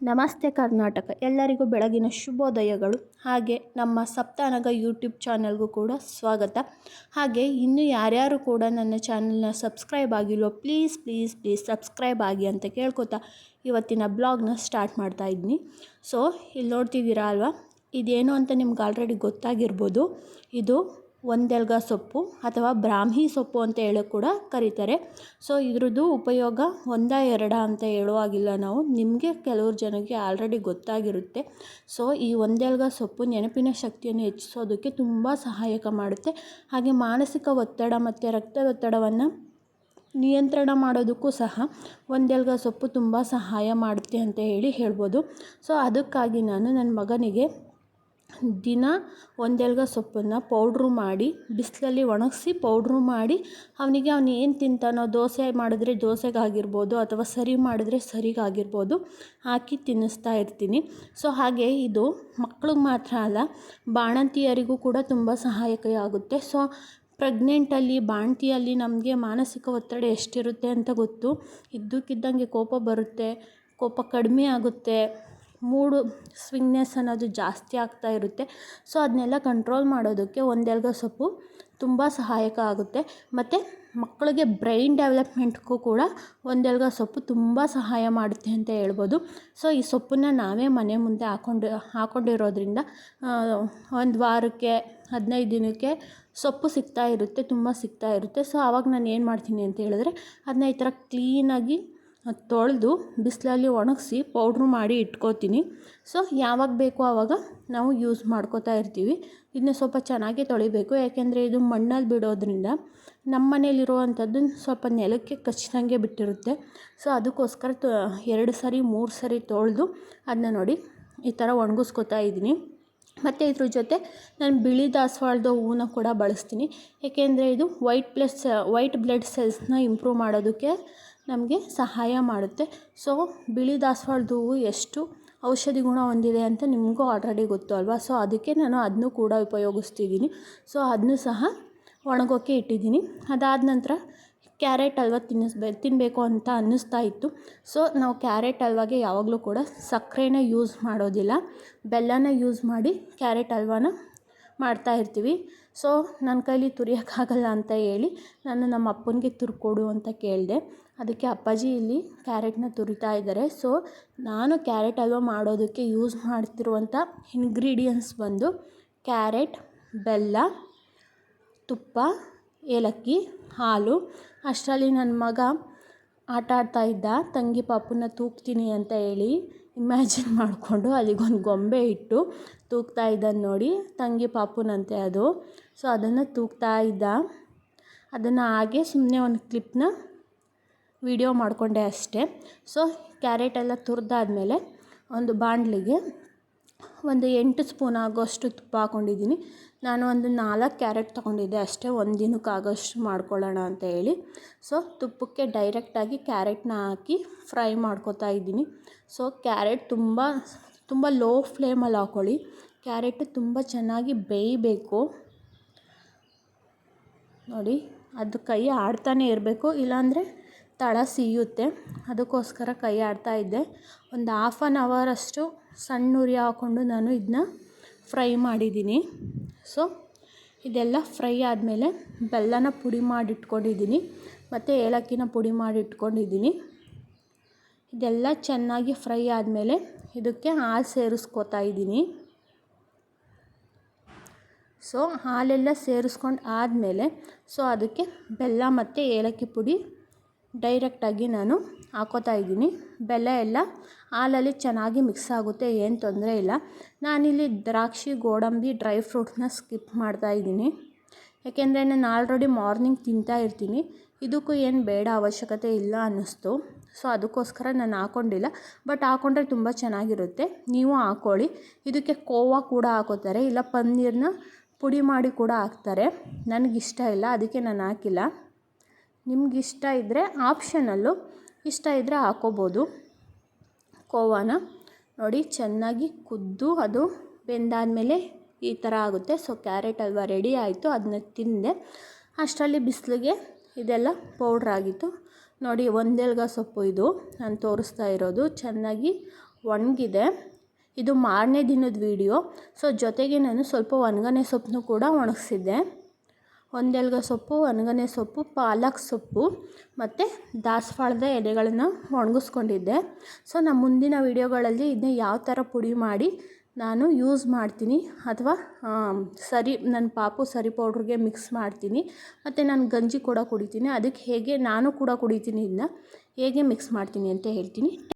ನಮಸ್ತೆ ಕರ್ನಾಟಕ. ಎಲ್ಲರಿಗೂ ಬೆಳಗಿನ ಶುಭೋದಯಗಳು. ಹಾಗೆ ನಮ್ಮ ಸಪ್ತಾನಗ ಯೂಟ್ಯೂಬ್ ಚಾನಲ್ಗೂ ಕೂಡ ಸ್ವಾಗತ. ಹಾಗೆ ಇನ್ನು ಯಾರ್ಯಾರು ಕೂಡ ನನ್ನ ಚಾನಲ್ನ ಸಬ್ಸ್ಕ್ರೈಬ್ ಆಗಿಲ್ವೋ, ಪ್ಲೀಸ್ ಪ್ಲೀಸ್ ಪ್ಲೀಸ್ ಸಬ್ಸ್ಕ್ರೈಬ್ ಆಗಿ ಅಂತ ಕೇಳ್ಕೊತಾ ಇವತ್ತಿನ ಬ್ಲಾಗ್ನ ಸ್ಟಾರ್ಟ್ ಮಾಡ್ತಾ ಇದ್ದೀನಿ. ಸೊ, ಇಲ್ಲಿ ನೋಡ್ತಿದ್ದೀರಾ ಅಲ್ವಾ? ಇದೇನು ಅಂತ ನಿಮ್ಗೆ ಆಲ್ರೆಡಿ ಗೊತ್ತಾಗಿರ್ಬೋದು. ಇದು ಒಂದೆಲ್ಗ ಸೊಪ್ಪು ಅಥವಾ ಬ್ರಾಹ್ಮಿ ಸೊಪ್ಪು ಅಂತ ಹೇಳಿ ಕೂಡ ಕರೀತಾರೆ. ಸೊ ಇದ್ರದ್ದು ಉಪಯೋಗ ಒಂದ ಎರಡ ಅಂತ ಹೇಳುವಾಗಿಲ್ಲ ನಾವು. ನಿಮಗೆ ಕೆಲವ್ರು ಜನಕ್ಕೆ ಆಲ್ರೆಡಿ ಗೊತ್ತಾಗಿರುತ್ತೆ. ಸೊ ಈ ಒಂದೆಲ್ಗ ಸೊಪ್ಪು ನೆನಪಿನ ಶಕ್ತಿಯನ್ನು ಹೆಚ್ಚಿಸೋದಕ್ಕೆ ತುಂಬ ಸಹಾಯಕ ಮಾಡುತ್ತೆ. ಹಾಗೆ ಮಾನಸಿಕ ಒತ್ತಡ ಮತ್ತು ರಕ್ತದೊತ್ತಡವನ್ನು ನಿಯಂತ್ರಣ ಮಾಡೋದಕ್ಕೂ ಸಹ ಒಂದೆಲ್ಗ ಸೊಪ್ಪು ತುಂಬ ಸಹಾಯ ಮಾಡುತ್ತೆ ಅಂತ ಹೇಳಿ ಹೇಳ್ಬೋದು. ಸೊ ಅದಕ್ಕಾಗಿ ನಾನು ನನ್ನ ಮಗನಿಗೆ ದಿನ ಒಂದೆಲ್ಗ ಸೊಪ್ಪನ್ನು ಪೌಡ್ರು ಮಾಡಿ, ಬಿಸಿಲಲ್ಲಿ ಒಣಗಿಸಿ ಪೌಡ್ರು ಮಾಡಿ, ಅವನಿಗೆ ಅವನು ಏನು ತಿಂತಾನೋ ದೋಸೆ ಮಾಡಿದ್ರೆ ದೋಸೆಗಾಗಿರ್ಬೋದು ಅಥವಾ ಸರಿ ಮಾಡಿದ್ರೆ ಸರಿಗಾಗಿರ್ಬೋದು ಹಾಕಿ ತಿನ್ನಿಸ್ತಾ ಇರ್ತೀನಿ. ಸೊ ಹಾಗೆ ಇದು ಮಕ್ಳಿಗೆ ಮಾತ್ರ ಅಲ್ಲ, ಬಾಣಂತಿಯರಿಗೂ ಕೂಡ ತುಂಬ ಸಹಾಯಕವಾಗುತ್ತೆ. ಸೊ ಪ್ರೆಗ್ನೆಂಟಲ್ಲಿ ಬಾಣಂತಿಯಲ್ಲಿ ನಮಗೆ ಮಾನಸಿಕ ಒತ್ತಡ ಎಷ್ಟಿರುತ್ತೆ ಅಂತ ಗೊತ್ತು. ಇದ್ದಕ್ಕಿದ್ದಂಗೆ ಕೋಪ ಬರುತ್ತೆ, ಕೋಪ ಕಡಿಮೆ ಆಗುತ್ತೆ. ಮೂಡು ಸ್ವಿಂಗ್ನೆಸ್ ಅನ್ನೋದು ಜಾಸ್ತಿ ಆಗ್ತಾ ಇರುತ್ತೆ. ಸೊ ಅದನ್ನೆಲ್ಲ ಕಂಟ್ರೋಲ್ ಮಾಡೋದಕ್ಕೆ ಒಂದೆಲ್ಗ ಸೊಪ್ಪು ತುಂಬ ಸಹಾಯಕ ಆಗುತ್ತೆ. ಮತ್ತು ಮಕ್ಕಳಿಗೆ ಬ್ರೈನ್ ಡೆವಲಪ್ಮೆಂಟ್ಗೂ ಕೂಡ ಒಂದೆಲ್ಗ ಸೊಪ್ಪು ತುಂಬ ಸಹಾಯ ಮಾಡುತ್ತೆ ಅಂತ ಹೇಳ್ಬೋದು. ಸೊ ಈ ಸೊಪ್ಪನ್ನು ನಾವೇ ಮನೆ ಮುಂದೆ ಹಾಕೊಂಡು, ಹಾಕೊಂಡಿರೋದ್ರಿಂದ ಒಂದು ವಾರಕ್ಕೆ, ಹದಿನೈದು ದಿನಕ್ಕೆ ಸೊಪ್ಪು ಸಿಗ್ತಾ ಇರುತ್ತೆ, ತುಂಬ ಸಿಗ್ತಾ ಇರುತ್ತೆ. ಸೊ ಆವಾಗ ನಾನು ಏನು ಮಾಡ್ತೀನಿ ಅಂತ ಹೇಳಿದ್ರೆ ಅದನ್ನ ಈ ಥರ ಕ್ಲೀನಾಗಿ ತೊಳೆದು ಬಿಸಿಲಲ್ಲಿ ಒಣಗಿಸಿ ಪೌಡ್ರು ಮಾಡಿ ಇಟ್ಕೋತೀನಿ. ಸೊ, ಯಾವಾಗ ಬೇಕೋ ಆವಾಗ ನಾವು ಯೂಸ್ ಮಾಡ್ಕೋತಾ ಇರ್ತೀವಿ. ಇದನ್ನ ಸ್ವಲ್ಪ ಚೆನ್ನಾಗಿ ತೊಳಿಬೇಕು. ಯಾಕೆಂದರೆ ಇದು ಮಣ್ಣಲ್ಲಿ ಬಿಡೋದ್ರಿಂದ ನಮ್ಮ ಮನೇಲಿರುವಂಥದ್ದು ಸ್ವಲ್ಪ ನೆಲಕ್ಕೆ ಕಚ್ಚಿದಂಗೆ ಬಿಟ್ಟಿರುತ್ತೆ. ಸೊ, ಅದಕ್ಕೋಸ್ಕರ ತ, ಎರಡು ಸರಿ, ಮೂರು ಸರಿ ತೊಳೆದು ಅದನ್ನ ನೋಡಿ ಈ ಥರ ಒಣಗಿಸ್ಕೊತಾ ಇದ್ದೀನಿ. ಮತ್ತು ಇದ್ರ ಜೊತೆ ನಾನು ಬಿಳಿ ದಾಸವಾಳದ ಹೂವನ್ನ ಕೂಡ ಬಳಸ್ತೀನಿ. ಏಕೆಂದರೆ ಇದು ವೈಟ್ ಪ್ಲಸ್, ವೈಟ್ ಬ್ಲಡ್ ಸೆಲ್ಸ್ನ ಇಂಪ್ರೂವ್ ಮಾಡೋದಕ್ಕೆ ನಮಗೆ ಸಹಾಯ ಮಾಡುತ್ತೆ. ಸೊ ಬಿಳಿ ದಾಸವಾಳದ ಹೂವು ಎಷ್ಟು ಔಷಧಿ ಗುಣ ಹೊಂದಿದೆ ಅಂತ ನಿಮಗೂ ಆಲ್ರೆಡಿ ಗೊತ್ತು ಅಲ್ವಾ? ಸೊ ಅದಕ್ಕೆ ನಾನು ಅದನ್ನೂ ಕೂಡ ಉಪಯೋಗಿಸ್ತಿದ್ದೀನಿ. ಸೊ ಅದನ್ನು ಸಹ ಒಣಗೋಕ್ಕೆ ಇಟ್ಟಿದ್ದೀನಿ. ಅದಾದ ನಂತರ ಕ್ಯಾರೆಟ್ ಹಲ್ವ ತಿನ್ನಿಸ್ಬೇ ತಿನ್ನಬೇಕು ಅಂತ ಅನ್ನಿಸ್ತಾ ಇತ್ತು. ಸೊ ನಾವು ಕ್ಯಾರೆಟ್ ಹಲ್ವಾಗೆ ಯಾವಾಗಲೂ ಕೂಡ ಸಕ್ಕರೆನ ಯೂಸ್ ಮಾಡೋದಿಲ್ಲ. ಬೆಲ್ಲನ ಯೂಸ್ ಮಾಡಿ ಕ್ಯಾರೆಟ್ ಹಲ್ವಾನ ಮಾಡ್ತಾ ಇರ್ತೀವಿ. ಸೊ ನನ್ನ ಕೈಲಿ ತುರಿಯೋಕ್ಕಾಗಲ್ಲ ಅಂತ ಹೇಳಿ ನಾನು ನಮ್ಮ ಅಪ್ಪನಿಗೆ ತುರ್ಕೊಡು ಅಂತ ಕೇಳಿದೆ. ಅದಕ್ಕೆ ಅಪ್ಪಾಜಿ ಇಲ್ಲಿ ಕ್ಯಾರೆಟ್ನ ತುರಿತಾ ಇದ್ದಾರೆ. ಸೊ, ನಾನು ಕ್ಯಾರೆಟ್ ಹಲ್ವ ಮಾಡೋದಕ್ಕೆ ಯೂಸ್ ಮಾಡ್ತಿರುವಂಥ ಇನ್ಗ್ರೀಡಿಯೆಂಟ್ಸ್ ಬಂದು ಕ್ಯಾರೆಟ್, ಬೆಲ್ಲ, ತುಪ್ಪ, ಏಲಕ್ಕಿ, ಹಾಲು. ಅಷ್ಟರಲ್ಲಿ ನನ್ನ ಮಗ ಆಟ ಆಡ್ತಾ ಇದ್ದ. ತಂಗಿ ಪಾಪುನ ತೂಗ್ತೀನಿ ಅಂತ ಹೇಳಿ ಇಮ್ಯಾಜಿನ್ ಮಾಡಿಕೊಂಡು ಅಲ್ಲಿಗೊಂದು ಗೊಂಬೆ ಇಟ್ಟು ತೂಗ್ತಾ ಇದ್ದನ್ನು ನೋಡಿ. ತಂಗಿ ಪಾಪುನಂತೆ ಅದು. ಸೊ, ಅದನ್ನು ತೂಗ್ತಾ ಇದ್ದ. ಅದನ್ನು ಹಾಗೆ ಸುಮ್ಮನೆ ಒಂದು ಕ್ಲಿಪ್ನ ವಿಡಿಯೋ ಮಾಡಿಕೊಂಡೆ ಅಷ್ಟೇ. ಸೊ, ಕ್ಯಾರೆಟ್ ಎಲ್ಲ ತುರಿದಾದ್ಮೇಲೆ ಒಂದು ಬಾಂಡ್ಲಿಗೆ ಒಂದು ಎಂಟು ಸ್ಪೂನ್ ಆಗೋಷ್ಟು ತುಪ್ಪ ಹಾಕ್ಕೊಂಡಿದ್ದೀನಿ ನಾನು ಒಂದು ನಾಲ್ಕು ಕ್ಯಾರೆಟ್ ತೊಗೊಂಡಿದ್ದೆ ಅಷ್ಟೇ. ಒಂದು ದಿನಕ್ಕೆ ಆಗೋಷ್ಟು ಮಾಡ್ಕೊಳ್ಳೋಣ ಅಂತ ಹೇಳಿ. ಸೊ, ತುಪ್ಪಕ್ಕೆ ಡೈರೆಕ್ಟಾಗಿ ಕ್ಯಾರೆಟ್ನ ಹಾಕಿ ಫ್ರೈ ಮಾಡ್ಕೋತಾ ಇದ್ದೀನಿ. ಸೊ, ಕ್ಯಾರೆಟ್ ತುಂಬ ತುಂಬ ಲೋ ಫ್ಲೇಮಲ್ಲಿ ಹಾಕ್ಕೊಳ್ಳಿ ಕ್ಯಾರೆಟ್ ತುಂಬ ಚೆನ್ನಾಗಿ ಬೇಯಬೇಕು. ನೋಡಿ, ಅದು ಕೈ ಆಡ್ತಾನೆ ಇರಬೇಕು. ಇಲ್ಲಾಂದರೆ ತಳ ಸೀಯುತ್ತೆ ಅದಕ್ಕೋಸ್ಕರ ಕೈ ಆಡ್ತಾ ಇದ್ದೆ. ಒಂದು ಹಾಫ್ ಆನ್ ಅವರಷ್ಟು ಸಣ್ಣ ಉರಿ ಹಾಕ್ಕೊಂಡು ನಾನು ಇದನ್ನ ಫ್ರೈ ಮಾಡಿದ್ದೀನಿ. ಸೊ ಇದೆಲ್ಲ ಫ್ರೈ ಆದಮೇಲೆ ಬೆಲ್ಲನ ಪುಡಿ ಮಾಡಿಟ್ಕೊಂಡಿದ್ದೀನಿ. ಮತ್ತು ಏಲಕ್ಕಿನ ಪುಡಿ ಮಾಡಿಟ್ಕೊಂಡಿದ್ದೀನಿ. ಇದೆಲ್ಲ ಚೆನ್ನಾಗಿ ಫ್ರೈ ಆದಮೇಲೆ ಇದಕ್ಕೆ ಹಾಲು ಸೇರಿಸ್ಕೋತಾ ಇದ್ದೀನಿ. ಸೊ ಹಾಲೆಲ್ಲ ಸೇರಿಸ್ಕೊಂಡು ಆದಮೇಲೆ ಸೊ ಅದಕ್ಕೆ ಬೆಲ್ಲ ಮತ್ತು ಏಲಕ್ಕಿ ಪುಡಿ ಡೈರೆಕ್ಟಾಗಿ ನಾನು ಹಾಕೋತಾ ಇದ್ದೀನಿ. ಬೆಲ್ಲ ಎಲ್ಲ ಹಾಲಲ್ಲಿ ಚೆನ್ನಾಗಿ ಮಿಕ್ಸ್ ಆಗುತ್ತೆ, ಏನು ತೊಂದರೆ ಇಲ್ಲ. ನಾನಿಲ್ಲಿ ದ್ರಾಕ್ಷಿ, ಗೋಡಂಬಿ, ಡ್ರೈ ಫ್ರೂಟ್ಸ್ನ ಸ್ಕಿಪ್ ಮಾಡ್ತಾ ಇದ್ದೀನಿ. ಯಾಕೆಂದರೆ ನಾನು ಆಲ್ರೆಡಿ ಮಾರ್ನಿಂಗ್ ತಿಂತಾ ಇರ್ತೀನಿ. ಇದಕ್ಕೂ ಏನು ಬೇಡ, ಅವಶ್ಯಕತೆ ಇಲ್ಲ ಅನ್ನಿಸ್ತು. ಸೊ, ಅದಕ್ಕೋಸ್ಕರ ನಾನು ಹಾಕ್ಕೊಂಡಿಲ್ಲ ಬಟ್ ಹಾಕ್ಕೊಂಡ್ರೆ ತುಂಬ ಚೆನ್ನಾಗಿರುತ್ತೆ. ನೀವು ಹಾಕ್ಕೊಳ್ಳಿ ಇದಕ್ಕೆ ಕೋವಾ ಕೂಡ ಹಾಕೋತಾರೆ. ಇಲ್ಲ ಪನ್ನೀರನ್ನ ಪುಡಿ ಮಾಡಿ ಕೂಡ ಹಾಕ್ತಾರೆ. ನನಗಿಷ್ಟ ಇಲ್ಲ, ಅದಕ್ಕೆ ನಾನು ಹಾಕಿಲ್ಲ. ನಿಮ್ಗೆ ಇಷ್ಟ ಇದ್ದರೆ ಆಪ್ಷನಲ್ಲು ಇಷ್ಟ ಇದ್ದರೆ ಹಾಕೋಬೋದು. ಕೋವಾನ ನೋಡಿ, ಚೆನ್ನಾಗಿ ಕುದ್ದು ಅದು ಬೆಂದಾದಮೇಲೆ ಈ ಥರ ಆಗುತ್ತೆ. ಸೊ ಕ್ಯಾರೆಟ್ ಹಲ್ವ ರೆಡಿ ಆಯಿತು ಅದನ್ನ ತಿಂದೆ. ಅಷ್ಟರಲ್ಲಿ ಬಿಸಿಲಿಗೆ ಇದೆಲ್ಲ ಪೌಡ್ರ್ ಆಗಿತ್ತು. ನೋಡಿ, ಒಂದೆಲ್ಗ ಸೊಪ್ಪು ಇದು. ನಾನು ತೋರಿಸ್ತಾ ಇರೋದು. ಚೆನ್ನಾಗಿ ಒಣಗಿದೆ. ಇದು ಮಾರನೇ ದಿನದ ವೀಡಿಯೋ ಸೊ ಜೊತೆಗೆ ನಾನು ಸ್ವಲ್ಪ ಒಣಗನೆ ಸೊಪ್ಪನ್ನು ಕೂಡ ಒಣಗಿಸಿದ್ದೆ. ಒಂದೆಲ್ಗ ಸೊಪ್ಪು ಒಣಗನೆ ಸೊಪ್ಪು, ಪಾಲಕ್ ಸೊಪ್ಪು ಮತ್ತು ದಾಸವಾಳದ ಎಲೆಗಳನ್ನು ಒಣಗಿಸ್ಕೊಂಡಿದ್ದೆ. ಸೊ ನಮ್ಮ ಮುಂದಿನ ವೀಡಿಯೋಗಳಲ್ಲಿ ಇದನ್ನ ಯಾವ ಥರ ಪುಡಿ ಮಾಡಿ ನಾನು ಯೂಸ್ ಮಾಡ್ತೀನಿ ಅಥವಾ ಸರಿ ನನ್ನ ಪಾಪು ಸರಿ ಪೌಡ್ರಿಗೆ ಮಿಕ್ಸ್ ಮಾಡ್ತೀನಿ ಮತ್ತು ನಾನು ಗಂಜಿ ಕೂಡ ಕುಡಿತೀನಿ. ಅದಕ್ಕೆ ಹೇಗೆ ನಾನು ಕೂಡ ಕುಡಿತೀನಿ ಇದನ್ನ ಹೇಗೆ ಮಿಕ್ಸ್ ಮಾಡ್ತೀನಿ ಅಂತ ಹೇಳ್ತೀನಿ.